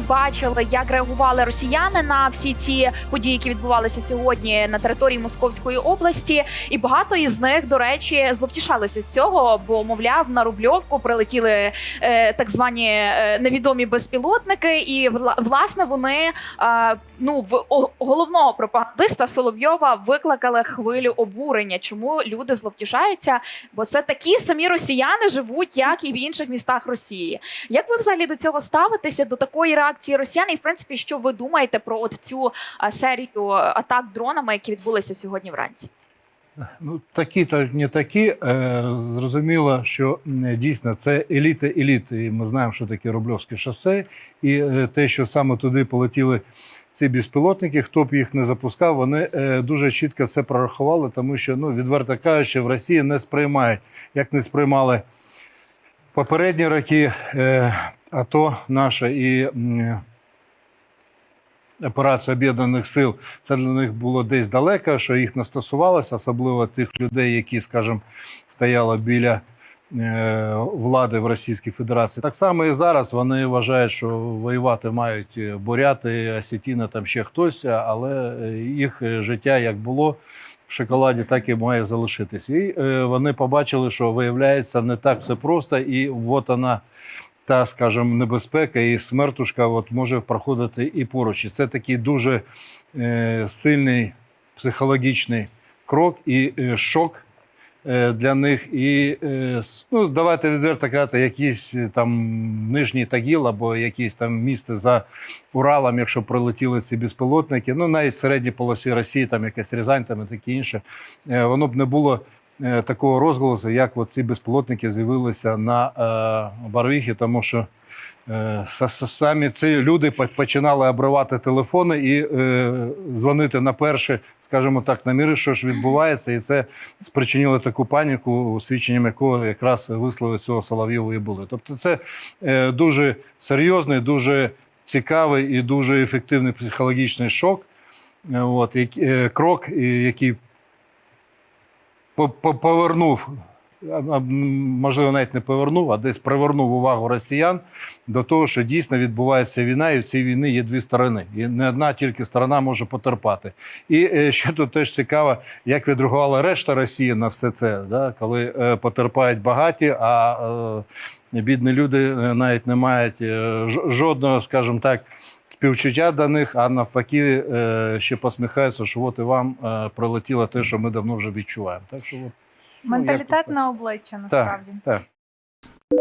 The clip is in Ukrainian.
бачили, як реагували росіяни на всі ці події, які відбувалися сьогодні на території Московської області. І багато із них, до речі, зловтішалися з цього, бо мовляв на Рубльовку прилетіли е, так звані е, невідомі безпілотники, і вла- власне вони е, ну в головного пропагандиста Соловйова викликали хвилю обурення. Чому люди зловтішаються? Бо це такі самі росіяни живуть, як і в інших містах Росії. Як ви взагалі до цього ставитеся до такої реакції росіян? І в принципі, що ви думаєте про от цю серію атак дронами, які відбулися сьогодні вранці? Ну, такі та не такі. Е, зрозуміло, що дійсно це еліта еліти. І ми знаємо, що таке Рубльовське шосе. І е, те, що саме туди полетіли ці безпілотники, хто б їх не запускав, вони е, дуже чітко це прорахували, тому що, ну, відверто кажучи, в Росії не сприймають, як не сприймали попередні роки е, АТО наше і. Операція об'єднаних сил це для них було десь далеко, що їх не стосувалося, особливо тих людей, які, скажімо, стояли біля е, влади в Російській Федерації. Так само і зараз вони вважають, що воювати мають е, буряти, осетіни, там ще хтось, але е, їх е, життя як було в шоколаді, так і має залишитися. І е, вони побачили, що виявляється не так все просто, і от вона та, скажімо, небезпека і смертушка от може проходити і поруч. І це такий дуже е, сильний психологічний крок і е, шок е, для них. І е, ну, давайте відверто казати, якийсь е, там нижній Тагіл або якісь там місце за Уралом, якщо прилетіли ці безпілотники, ну навіть в середній полосі Росії, там якась Рязань, там і таке інше, воно б не було такого розголосу, як ці безпілотники з'явилися на е, Барвіхі, тому що е, самі ці люди по- починали обривати телефони і е, дзвонити на перше, скажімо так, наміри, що ж відбувається, і це спричинило таку паніку, свідченням якого якраз вислови цього Соловйова і були. Тобто, це е, дуже серйозний, дуже цікавий і дуже ефективний психологічний шок. Е, От, е, крок, який повернув, можливо, навіть не повернув, а десь привернув увагу росіян до того, що дійсно відбувається війна, і в цій війни є дві сторони. І не одна тільки сторона може потерпати. І е, ще тут теж цікаво, як відреагувала решта Росії на все це, да? коли е, потерпають багаті, а е, бідні люди навіть не мають жодного, скажімо так. Співчуття до них, а навпаки, е, ще посміхаються, що от і вам е, прилетіло те, що ми давно вже відчуваємо. Так що от, Ну, Менталітет на обличчя насправді. так, так.